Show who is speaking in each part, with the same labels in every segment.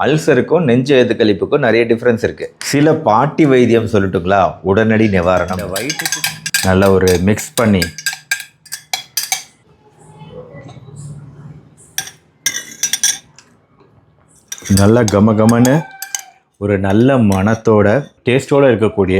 Speaker 1: அல்சருக்கும் நெஞ்சு எதுக்களிப்புக்கும் நிறைய டிஃப்ரென்ஸ் இருக்கு. சில பாட்டி வைத்தியம் சொல்லட்டுங்களா? உடனடி நிவாரணம். வயிற்றுக்கு நல்ல ஒரு மிக்ஸ் பண்ணி. நல்ல கம கமன்னு ஒரு நல்ல மனத்தோட டேஸ்டோட இருக்கக்கூடிய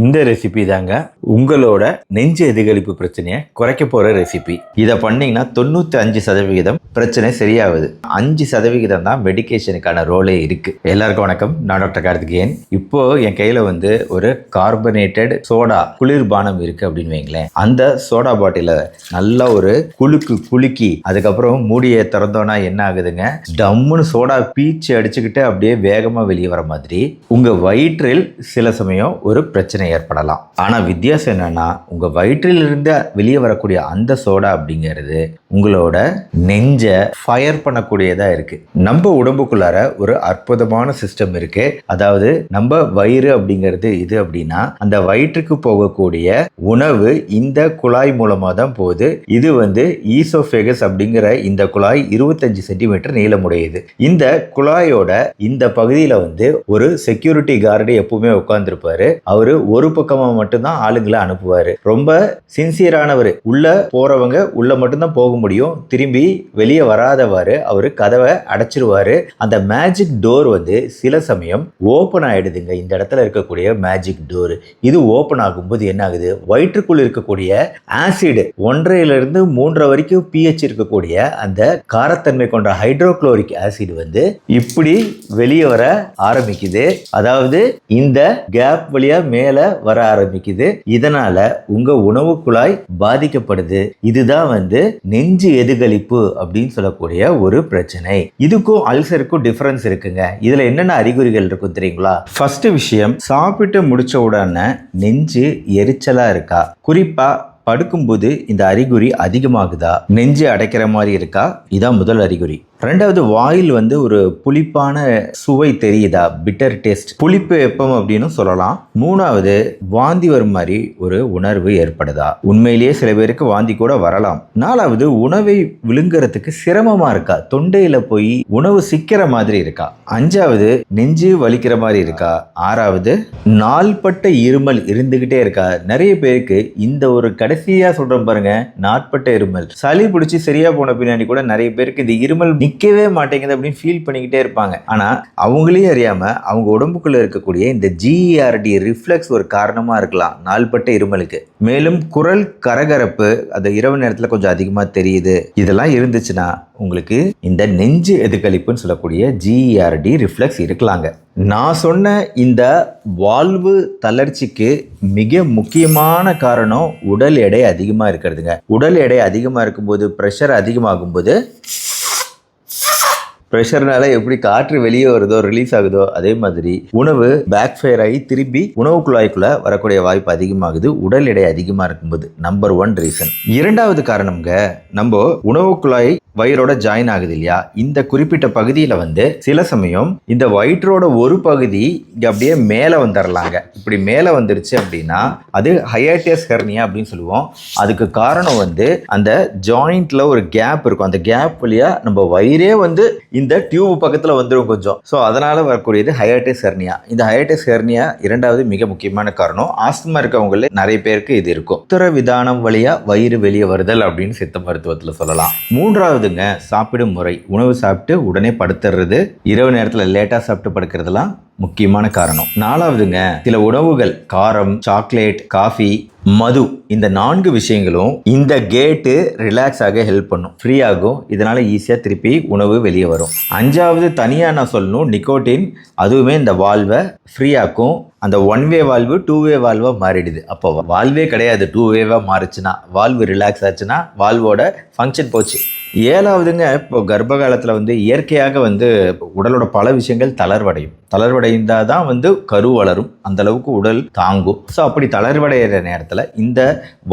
Speaker 1: இந்த ரெசிபி தாங்க உங்களோட நெஞ்சு எதிர்களிப்பு பிரச்சனையை குறைக்க போகிற ரெசிபி இதை பண்ணிங்கன்னா தொண்ணூற்றி அஞ்சு சதவிகிதம் பிரச்சனை சரியாகுது. அஞ்சு சதவிகிதம் தான் மெடிகேஷனுக்கான ரோலே இருக்குது எல்லாருக்கும் வணக்கம். நான் டாக்டர் கார்த்திகேயன். இப்போ என் கையில் வந்து ஒரு கார்பனேட்டட் சோடா குளிர்பானம் இருக்குது அப்படின்னு வைங்களேன். அந்த சோடா பாட்டிலை நல்லா ஒரு குலுக்கு குலுக்கி அதுக்கப்புறம் மூடியை திறந்தோன்னா என்ன ஆகுதுங்க? டம்முன்னு சோடா பீச்சு அடிச்சுக்கிட்டு அப்படியே வேகமாக வெளியே வர மாதிரி உங்கள் வயிற்றில் சில சமயம் ஒரு பிரச்சனை ஏற்படலாம். ஆனால் வித்தியாசம் என்னென்னா உங்கள் வயிற்றிலிருந்து வெளியே வரக்கூடிய அந்த சோடா அப்படிங்கிறது உங்களோட நெஞ்சை ஃபயர் பண்ணக்கூடியதாக இருக்குது நம்ம உடம்புக்குள்ளார ஒரு அற்புதமான சிஸ்டம் இருக்குது அதாவது நம்ம வயிறு அப்படிங்கிறது இது அப்படின்னா அந்த வயிற்றுக்கு போகக்கூடிய உணவு இந்த குழாய் மூலமாக தான் போகுது. இது வந்து ஈசோஃபேகஸ் அப்படிங்கிற இந்த குழாய் இருபத்தஞ்சு சென்டிமீட்டர் நீளமுடையது. இந்த குழாயோட இந்த பகுதியில் வந்து ஒரு செக்யூரிட்டி கார்டு எப்பவுமே உட்கார்ந்துருப்பாரு. அவரு ஒரு பக்கமா மட்டும்தான் ஆளுங்களை அனுப்புவாரு. ரொம்ப சின்சியரானவர். உள்ள போறவங்க உள்ள மட்டும்தான் போக முடியும். திரும்பி வெளியே வராதவாறு அவரு கதவை அடைச்சிருவாரு. அந்த மேஜிக் டோர் வந்து சில சமயம் ஓப்பன் ஆயிடுதுங்க. இந்த இடத்துல இருக்கக்கூடிய மேஜிக் டோர் இது ஓப்பன் ஆகும்போது என்ன ஆகுது? வயிற்றுக்குள் இருக்கக்கூடிய ஆசிடு ஒன்றையிலிருந்து மூன்றரை வரைக்கும் பிஹெச் இருக்கக்கூடிய அந்த காரத்தன்மை கொண்ட ஹைட்ரோக்ளோரிக் ஆசிட் வந்து இப்படி வெளியே வர ஆரம்பிக்குது. அதாவது இந்த கேப் வழியா மேல வர ஆரம்பிக்குது. இதனால உங்க உணவு குழாய் பாதிக்கப்படுது. இதுதான் வந்து நெஞ்சு எதிர்களிப்பு அப்படின்னு சொல்லக்கூடிய ஒரு பிரச்சனை. இதுக்கும் அல்சருக்கும் டிஃபரன்ஸ் இருக்குங்க. இதுல என்னென்ன அறிகுறிகள் இருக்கும் தெரியுங்களா? ஃபர்ஸ்ட் விஷயம் சாப்பிட்டு முடிச்ச உடனே நெஞ்சு எரிச்சலா இருக்கா? குறிப்பா படுக்கும்போது இந்த அறிகுறி அதிகமாகுதா? நெஞ்சு அடைக்கிற மாதிரி இருக்கா? இதான் முதல் அறிகுறி. ரெண்டாவது வாயில் வந்து ஒரு புளிப்பான சுவை தெரியுதா? பிட்டர் டேஸ்ட் புளிப்பு எப்பம் அப்படின்னு சொல்லலாம். மூணாவது வாந்தி வரும் மாதிரி ஒரு உணர்வு ஏற்படுதா? உண்மையிலேயே சில பேருக்கு வாந்தி கூட வரலாம். நாலாவது உணவை விழுங்குறதுக்கு சிரமமா இருக்கா? தொண்டையில போய் உணவு சிக்கிற மாதிரி இருக்கா? அஞ்சாவது நெஞ்சு வலிக்கிற மாதிரி இருக்கா? ஆறாவது நாள்பட்ட இருமல் இருந்துகிட்டே இருக்கா? நிறைய பேருக்கு இந்த ஒரு கடைசியா சொல்றேன் பாருங்க நாட்பட்ட இருமல். சளி பிடிச்சி சரியா போன பின்னாடி கூட நிறைய பேருக்கு இந்த இருமல் நிற்கவே மாட்டேங்குது அப்படின்னு ஃபீல் பண்ணிக்கிட்டே இருப்பாங்க. ஆனால் அவங்களே அறியாமல் அவங்க உடம்புக்குள்ளே இருக்கக்கூடிய இந்த ஜிஆர்டி ரிஃப்ளெக்ஸ் ஒரு காரணமாக இருக்கலாம் நாள்பட்ட இருமலுக்கு. மேலும் குரல் கரகரப்பு அந்த இரவு நேரத்தில் கொஞ்சம் அதிகமாக தெரியுது. இதெல்லாம் இருந்துச்சுன்னா உங்களுக்கு இந்த நெஞ்சு எதிர்களிப்புன்னு சொல்லக்கூடிய ஜிஆர்டி ரிஃப்ளெக்ஸ் இருக்கலாங்க. நான் சொன்ன இந்த வாழ்வு தளர்ச்சிக்கு மிக முக்கியமான காரணம் உடல் எடை அதிகமாக இருக்கிறதுங்க. உடல் எடை அதிகமாக இருக்கும்போது ப்ரெஷர் அதிகமாகும்போது ப்ரெஷர்னால எப்படி காற்று வெளியே வருதோ ரிலீஸ் ஆகுதோ அதே மாதிரி உணவு பேக் ஃபயர் ஆகி திரும்பி உணவு குழாய்க்குள்ள வரக்கூடிய வாய்ப்பு அதிகமாகுது. உடல் எடை அதிகமாக இருக்கும்போது நம்பர் ஒன் ரீசன் இரண்டாவது காரணம்ங்க நம்ம உணவு குழாய் வயிறோட ஜாயின் ஆகுது இல்லையா? இந்த குறிப்பிட்ட பகுதியில் வந்து சில சமயம் இந்த வயிற்றோட ஒரு பகுதி இங்கே அப்படியே மேலே வந்துடலாங்க இப்படி மேலே வந்துருச்சு அப்படின்னா அது ஹையாட்டியஸ் ஹெர்னியா அப்படின்னு சொல்லுவோம். அதுக்கு காரணம் வந்து அந்த ஜாயிண்ட்ல ஒரு கேப் இருக்கும். அந்த கேப் வழியா நம்ம வயிறே வந்து இந்த டியூப் பக்கத்தில் வந்துடும் கொஞ்சம். ஸோ அதனால் வரக்கூடியது ஹயாட்டிஸ் ஹெர்னியா. இந்த ஹயாட்டிஸ் ஹெர்னியா இரண்டாவது மிக முக்கியமான காரணம். ஆஸ்துமா இருக்கவங்கள நிறைய பேருக்கு இது இருக்கும். உத்தர விதானம் வழியாக வயிறு வெளியே வருதல் அப்படின்னு சித்த மருத்துவத்தில் சொல்லலாம். மூன்றாவதுங்க சாப்பிடும் முறை. உணவு சாப்பிட்டு உடனே படுத்துறது. இரவு நேரத்தில் லேட்டாக சாப்பிட்டு படுக்கிறதுலாம் முக்கியமான காரணம். நாலாவதுங்க சில உணவுகள் காரம் சாக்லேட் காஃபி மது இந்த நான்கு விஷயங்களும் இந்த கேட்டு ரிலாக்ஸ் ஆக ஹெல்ப் பண்ணும். ஃப்ரீ ஆகும். இதனால் ஈஸியாக திருப்பி உணவு வெளியே வரும். அஞ்சாவது தனியாக நான் சொல்லணும் நிக்கோட்டின் அதுவுமே இந்த வால்வை ஃப்ரீ ஆக்கும். அந்த one way valve two way வால்வாக மாறிடுது. அப்போ வால்வே கிடையாது. டூ வேவாக மாறுச்சுன்னா வால்வு ரிலாக்ஸ் ஆச்சுன்னா வால்வோட ஃபங்க்ஷன் போச்சு. ஏழாவதுங்க இப்போ கர்ப்ப காலத்தில் வந்து இயற்கையாக வந்து உடலோட பல விஷயங்கள் தளர்வடையும். தளர்வடைந்தால் தான் வந்து கரு வளரும். அந்த அளவுக்கு உடல் தாங்கும். ஸோ அப்படி தளர்வடைகிற நேரத்தில் இந்த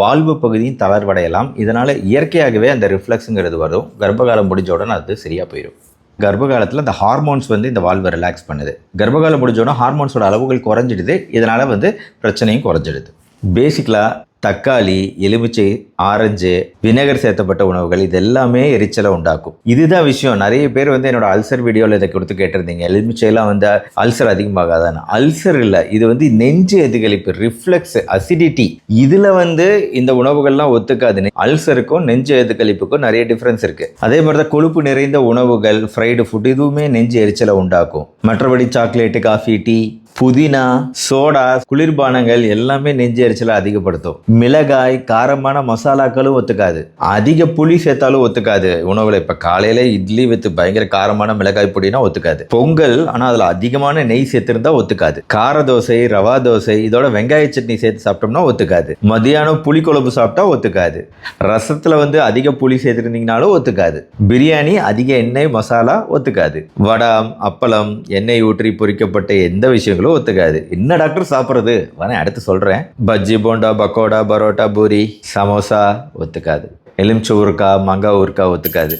Speaker 1: வாழ்வு பகுதியும் தளர்வடையலாம். இதனால் இயற்கையாகவே அந்த ரிஃப்ளெக்ஸுங்கிறது வரும். கர்ப்பகாலம் முடிஞ்ச உடனே அது சரியாக போயிடும் கர்ப்ப காலத்தில் இந்த ஹார்மோன்ஸ் வந்து இந்த வால்வை ரிலாக்ஸ் பண்ணுது. கர்ப்பகாலம் முடிஞ்சோன்னா ஹார்மோன்ஸோட அளவுகள் குறைஞ்சிடுது. இதனால் வந்து பிரச்சனையும் குறைஞ்சிடுது. பேசிக்கலாக தக்காளி எலுமிச்சை ஆரஞ்சு வினேகர் சேர்த்தப்பட்ட உணவுகள் இது எல்லாமே எரிச்சலை உண்டாக்கும். இதுதான் விஷயம். நிறைய பேர் வந்து என்னோட அல்சர் வீடியோவில் இதை கொடுத்து கேட்டிருந்தீங்க. எலுமிச்சையெல்லாம் வந்து அல்சர் அதிகமாகாதான்னு. அல்சர் இல்லை. இது வந்து நெஞ்சு எதிர்களிப்பு ரிஃப்ளெக்ஸ் அசிடிட்டி இதில் வந்து இந்த உணவுகள்லாம் ஒத்துக்காது அல்சருக்கும் நெஞ்சு எதுகளிப்புக்கும் நிறைய டிஃப்ரென்ஸ் இருக்குது அதே மாதிரி தான் கொழுப்பு நிறைந்த உணவுகள் ஃப்ரைடு ஃபுட் இதுவுமே நெஞ்சு எரிச்சலை உண்டாக்கும். மற்றபடி சாக்லேட்டு காஃபி டீ புதினா சோடா குளிர்பானங்கள் எல்லாமே நெஞ்சு எரிச்சலை அதிகப்படுத்தும். மிளகாய் காரமான மசாலாக்களும் ஒத்துக்காது. அதிக புளி சேர்த்தாலும் ஒத்துக்காது. உணவுல இப்ப காலையில இட்லி வித்து பயங்கர காரமான மிளகாய் பொடினா ஒத்துக்காது. பொங்கல் ஆனா அதுல அதிகமான நெய் சேர்த்திருந்தா ஒத்துக்காது. கார தோசை ரவா தோசை இதோட வெங்காய சட்னி சேர்த்து சாப்பிட்டோம்னா ஒத்துக்காது. மதியானம் புளி குழம்பு சாப்பிட்டா ஒத்துக்காது. ரசத்துல வந்து அதிக புளி சேர்த்திருந்தீங்கனாலும் ஒத்துக்காது. பிரியாணி அதிக எண்ணெய் மசாலா ஒத்துக்காது. வடம் அப்பளம் எண்ணெய் ஊற்றி பொரிக்கப்பட்ட எந்த விஷயங்களும் ஒத்துக்காது. என்ன டாக்டர் சாப்பிட்றது? வரேன் அடுத்து சொல்கிறேன் பஜ்ஜி போண்டா பக்கோடா பரோட்டா பூரி சமோசா ஒத்துக்காது. எலுமிச்சை ஊருக்கா மங்கா ஊருக்கா ஒத்துக்காது.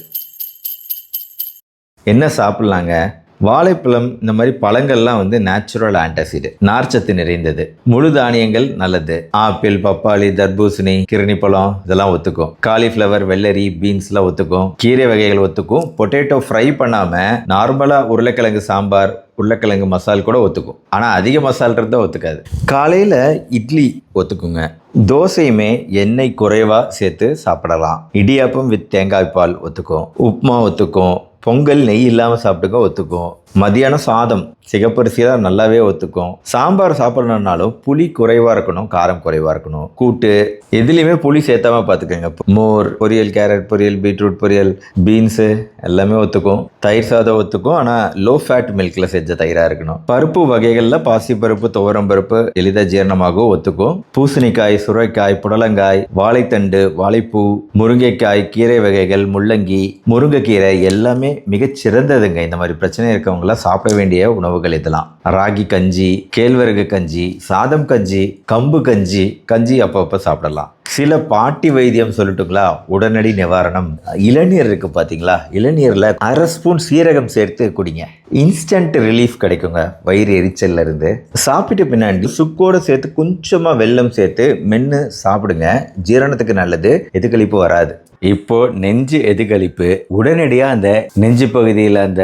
Speaker 1: என்ன சாப்பிட்லாங்க? வாழைப்பழம் இந்த மாதிரி பழங்கள்லாம் வந்து நேச்சுரல் ஆன்டாசிடு நார்ச்சத்து நிறைந்தது. முழு தானியங்கள் நல்லது. ஆப்பிள் பப்பாளி தர்பூசணி கிருணி பழம் இதெல்லாம் ஒத்துக்கும். காலிஃப்ளவர் வெள்ளரி பீன்ஸ்லாம் ஒத்துக்கும். கீரை வகைகள் ஒத்துக்கும். பொட்டேட்டோ ஃப்ரை பண்ணாம நார்மலா உருளைக்கிழங்கு சாம்பார் உருளைக்கிழங்கு மசால் கூட ஒத்துக்கும். ஆனால் அதிக மசால் இருந்தால் ஒத்துக்காது. காலையில் இட்லி ஒத்துக்குங்க. தோசையுமே எண்ணெய் குறைவாக சேர்த்து சாப்பிடலாம். இடியாப்பம் வித் தேங்காய் பால் ஒத்துக்கும். உப்புமா ஒத்துக்கும். பொங்கல் நெய் இல்லாமல் சாப்பிட்டுக்க ஒத்துக்கும். மதியானம் சாதம் சிகப்பரிசி தான் நல்லாவே ஒத்துக்கும். சாம்பார் சாப்பிட்றனாலும் புளி குறைவாக இருக்கணும் காரம் குறைவாக இருக்கணும். கூட்டு எதுலேயுமே புளி சேர்த்தாம பார்த்துக்கோங்க. மோர் பொரியல் கேரட் பொரியல் பீட்ரூட் பொரியல் பீன்ஸு எல்லாமே ஒத்துக்கும். தயிர் சாதம் ஒத்துக்கும் ஆனால் லோ ஃபேட் மில்கில் செஞ்ச தயிராக இருக்கணும். பருப்பு வகைகளில் பாசிப்பருப்பு துவரம் பருப்பு எளிதாக ஜீரணமாகவும் ஒத்துக்கும். பூசணிக்காய் சுரைக்காய் புடலங்காய் வாழைத்தண்டு வாழைப்பூ முருங்கைக்காய் கீரை வகைகள் முள்ளங்கி முருங்கைக்கீரை எல்லாமே மிகச் சிறந்ததுங்க இந்த மாதிரி பிரச்சனை இருக்கவங்களாம் சாப்பிட வேண்டிய உணவுகள் இதெல்லாம். ராகி கஞ்சி கேழ்வரகு கஞ்சி சாதம் கஞ்சி கம்பு கஞ்சி கஞ்சி அப்பப்போ சாப்பிடலாம். சில பாட்டி வைத்தியம் சொல்லட்டுங்களா உடனடி நிவாரணம். இளநீர் இருக்கு பார்த்தீங்களா இளநீரில் அரை ஸ்பூன் சீரகம் சேர்த்து குடிங்க. இன்ஸ்டன்ட் ரிலீஃப் கிடைக்குங்க வயிறு எரிச்சல்ல இருந்து. சாப்பிட்ட பின்னாடி சுக்கோட சேர்த்து கொஞ்சமாக வெல்லம் சேர்த்து மென்று சாப்பிடுங்க. ஜீரணத்துக்கு நல்லது எதுக்களிப்பு வராது. இப்போ நெஞ்சு எதிர்கழிப்பு உடனடியாக அந்த நெஞ்சு பகுதியில் அந்த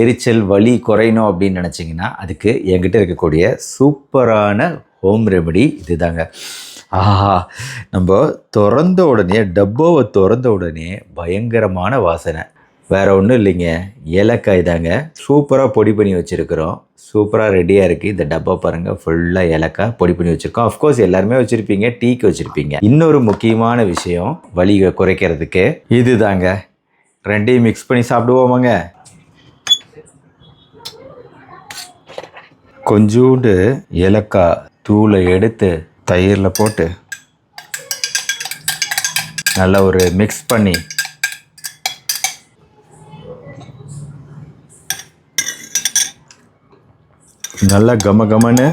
Speaker 1: எரிச்சல் வலி குறையணும் அப்படின்னு நினச்சிங்கன்னா அதுக்கு என்கிட்ட இருக்கக்கூடிய சூப்பரான ஹோம் ரெமெடி இதுதாங்க. ஆஹா நம்ம திறந்த உடனே டப்பாவை திறந்த உடனே பயங்கரமான வாசனை. வேறு ஒன்றும் இல்லைங்க. ஏலக்காய் தாங்க. சூப்பராக பொடி பண்ணி வச்சுருக்கிறோம். சூப்பராக ரெடியாக இருக்குது இந்த டப்பா பாருங்கள் ஃபுல்லாக ஏலக்காய் பொடி பண்ணி வச்சுருக்கோம். அஃப்கோர்ஸ் எல்லாருமே வச்சுருப்பீங்க டீக்கு வச்சுருப்பீங்க. இன்னொரு முக்கியமான விஷயம் வலியை குறைக்கிறதுக்கு. இது தாங்க ரெண்டையும் மிக்ஸ் பண்ணி சாப்பிடுவோமாங்க. கொஞ்சோண்டு ஏலக்காய் தூளை எடுத்து தயிரில் போட்டு நல்லா ஒரு மிக்ஸ் பண்ணி நல்ல கம கமன்னு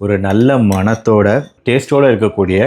Speaker 1: ஒரு நல்ல மணத்தோட டேஸ்டோட இருக்கக்கூடிய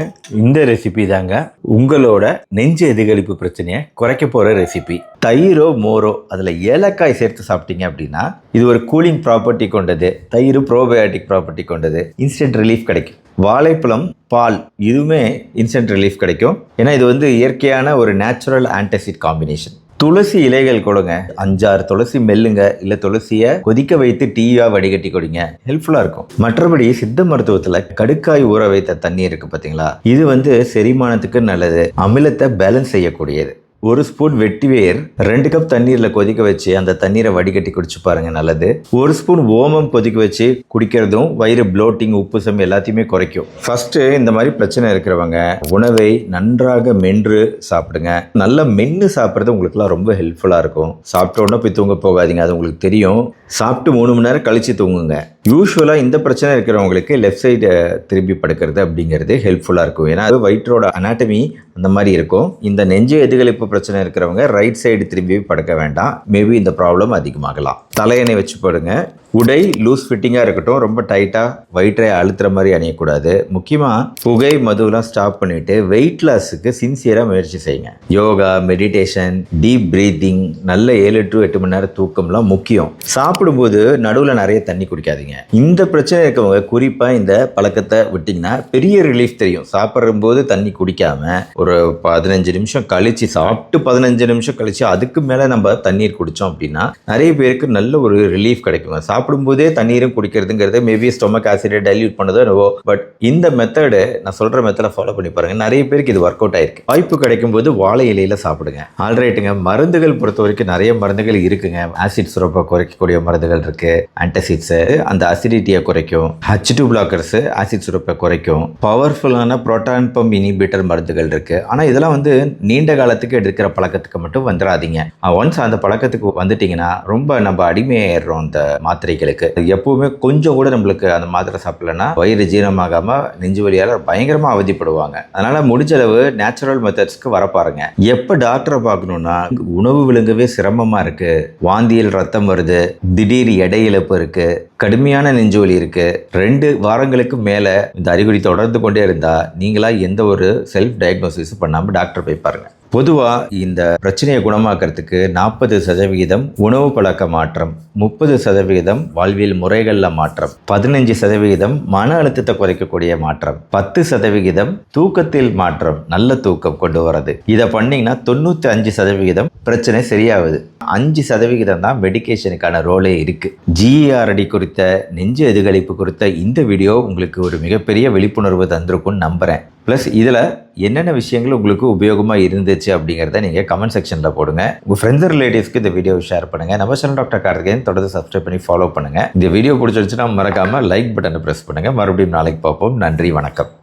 Speaker 1: இந்த ரெசிபி தாங்க உங்களோட நெஞ்சு எதிர்களிப்பு பிரச்சனையை குறைக்க போகிற ரெசிபி தயிரோ மோரோ அதில் ஏலக்காய் சேர்த்து சாப்பிட்டீங்க அப்படின்னா இது ஒரு கூலிங் ப்ராப்பர்ட்டி கொண்டது. தயிர் ப்ரோபயோட்டிக் ப்ராப்பர்ட்டி கொண்டது. இன்ஸ்டன்ட் ரிலீஃப் கிடைக்கும். வாழைப்பழம் பால் இதுவுமே இன்ஸ்டன்ட் ரிலீஃப் கிடைக்கும். ஏன்னா இது வந்து இயற்கையான ஒரு நேச்சுரல் ஆன்டாசிட் காம்பினேஷன் துளசி இலைகள் கொடுங்க. அஞ்சாறு துளசி மெல்லுங்க. இல்லை துளசியை கொதிக்க வைத்து டீயா வடிகட்டி கொடுங்க. ஹெல்ப்ஃபுல்லாக இருக்கும். மற்றபடி சித்த மருத்துவத்தில் கடுக்காய் ஊற வைத்த தண்ணி இருக்கு பார்த்தீங்களா இது வந்து செரிமானத்துக்கு நல்லது. அமிலத்தை பேலன்ஸ் செய்யக்கூடியது. ஒரு ஸ்பூன் வெட்டிவேர் ரெண்டு கப் தண்ணீரில் கொதிக்க வச்சு அந்த தண்ணீரை வடிகட்டி குடிச்சு பாருங்க நல்லது. ஒரு ஸ்பூன் ஓமம் கொதிக்க வச்சு குடிக்கிறதும் வயிறு ப்ளோட்டிங் உப்பு சம் எல்லாத்தையுமே குறைக்கும். ஃபர்ஸ்ட் இந்த மாதிரி பிரச்சனை இருக்கிறவங்க உணவை நன்றாக மென்று சாப்பிடுங்க. நல்லா மென்று சாப்பிட்றது உங்களுக்குலாம் ரொம்ப ஹெல்ப்ஃபுல்லாக இருக்கும். சாப்பிட்ட உடனே போய் தூங்க போகாதீங்க அது உங்களுக்கு தெரியும். சாப்பிட்டு மூணு மணி நேரம் கழிச்சு தூங்குங்க. யூஸ்வலாக இந்த பிரச்சனை இருக்கிறவங்களுக்கு லெஃப்ட் சைடு திரும்பி படுக்கிறது அப்படிங்கிறது ஹெல்ப்ஃபுல்லாக இருக்கும். ஏன்னா அது வயிற்றோட அனாட்டமி அந்த மாதிரி இருக்கும். இந்த நெஞ்சு எதிர்களிப்பு பிரச்சனை இருக்கிறவங்க ரைட் சைடு திரும்பி படுக்க வேண்டாம். மேபி இந்த ப்ராப்ளம் அதிகமாகலாம். தலையணை வச்சு படுங்க. உடை லூஸ் ஃபிட்டிங்காக இருக்கட்டும். ரொம்ப டைட்டாக வயிற்றை அழுத்துற மாதிரி அணியக்கூடாது. முக்கியமாக புகை மதுவெலாம் ஸ்டாப் பண்ணிவிட்டு வெயிட் லாஸுக்கு சின்சியராக முயற்சி செய்யுங்க. யோகா மெடிடேஷன் டீப் பிரீத்திங் நல்ல ஏழு டு எட்டு மணி நேரம் தூக்கம்லாம் முக்கியம். சாப்பிடும்போது நடுவில் நிறைய தண்ணி குடிக்காதீங்க. இந்த பிரச்சனை இருக்கவங்க குறிப்பாக இந்த பழக்கத்தை விட்டிங்கன்னா பெரிய ரிலீஃப் தெரியும். சாப்பிடும்போது தண்ணி குடிக்காம ஒரு பதினஞ்சு நிமிஷம் கழிச்சு சாப்பிட்டு பதினஞ்சு நிமிஷம் கழிச்சு அதுக்கு மேலே நம்ம தண்ணீர் குடித்தோம் அப்படின்னா நிறைய பேருக்கு நல்ல ஒரு ரிலீஃப் கிடைக்குங்க சாப்பிடும்போதே தண்ணீரும் குடிக்கிறதுங்கிறது மேபி ஸ்டொமக் ஆசிடை டைல்யூட் பண்ணதோ என்னவோ பட் இந்த மெத்தடு நான் சொல்கிற மெத்தடை ஃபாலோ பண்ணி பாருங்க. நிறைய பேருக்கு இது ஒர்க் அவுட் ஆயிருக்கு. வாய்ப்பு கிடைக்கும் போது வாழை இலையில சாப்பிடுங்க. ஆல்ரைட்டுங்க மருந்துகள் பொறுத்த வரைக்கும் நிறைய மருந்துகள் இருக்குங்க. ஆசிட் சுரப்பை குறைக்கக்கூடிய மருந்துகள் இருக்கு. ஆன்டசிட்ஸ் அந்த அசிடிட்டியை குறைக்கும். ஹச் டூ பிளாக்கர்ஸ் ஆசிட் சுரப்பை குறைக்கும். பவர்ஃபுல்லான புரோட்டான் பம்ப் இனிபிட்டர் மருந்துகள் இருக்கு. ஆனால் இதெல்லாம் வந்து நீண்ட காலத்துக்கு எடுக்கிற பழக்கத்துக்கு மட்டும் வந்துடாதீங்க. ஒன்ஸ் அந்த பழக்கத்துக்கு வந்துட்டீங்கன்னா ரொம்ப நம்ம அடிமையாயிடுறோம் அந்த மாத்திரைகளுக்கு. எப்பவுமே கொஞ்சம் கூட நம்மளுக்கு அந்த மாத்திரை சாப்பிடலன்னா வயிறு ஜீரணமாகாம நெஞ்சு வழியால் பயங்கரமாக அவதிப்படுவாங்க. அதனால முடிஞ்ச அளவு நேச்சுரல் மெத்தட்ஸ்க்கு வர பாருங்க. எப்போ டாக்டரை பார்க்கணும்னா உணவு விழுங்கவே சிரமமாக இருக்கு. வாந்தியில் ரத்தம் வருது. திடீர் எடை இழப்பு இருக்கு. கடுமையான நெஞ்சுவலி இருக்குது இருக்கு. ரெண்டு வாரங்களுக்கு மேல இந்த அறிகுறி தொடர்ந்து கொண்டே இருந்தா நீங்களா எந்த ஒரு செல்ஃப் டயக்னோசிஸும் பண்ணாம டாக்டர் போய் பாருங்க. பொதுவாக இந்த பிரச்சனையை குணமாக்கிறதுக்கு நாற்பது சதவிகிதம் உணவு பழக்க மாற்றம் முப்பது சதவிகிதம் வாழ்வியல் முறைகளில் மாற்றம் பதினஞ்சு சதவிகிதம் மன அழுத்தத்தை குறைக்கக்கூடிய மாற்றம் பத்து சதவிகிதம் தூக்கத்தில் மாற்றம் நல்ல தூக்கம் கொண்டு வர்றது இதை பண்ணிங்கன்னா தொண்ணூற்றி அஞ்சு சதவிகிதம் பிரச்சனை சரியாகுது. அஞ்சு சதவிகிதம் தான் மெடிகேஷனுக்கான ரோலே இருக்குது ஜிஆர்டி குறித்த நெஞ்சு எதிர்களிப்பு குறித்த இந்த வீடியோ உங்களுக்கு ஒரு மிகப்பெரிய விழிப்புணர்வு தந்திருக்கும்னு நம்புகிறேன் ப்ளஸ் இதில் என்னென்ன விஷயங்கள் உங்களுக்கு உபயோகமாக இருந்துச்சு அப்படிங்கிறத நீங்கள் கமெண்ட் செக்ஷனில் போடுங்க. உங்கள் ஃப்ரெண்ட்ஸ் ரிலேட்டிவ்ஸ்க்கு இந்த வீடியோ ஷேர் பண்ணுங்கள் நம்ம சேனல் டாக்டர் கார்த்திகேயன் தொடர்ந்து சப்ஸ்கிரைப் பண்ணி ஃபாலோ பண்ணுங்கள் இந்த வீடியோ பிடிச்சிருச்சுன்னா மறக்காமல் லைக் பட்டனை ப்ரெஸ் பண்ணுங்கள் மறுபடியும் நாளைக்கு பார்ப்போம். நன்றி வணக்கம்.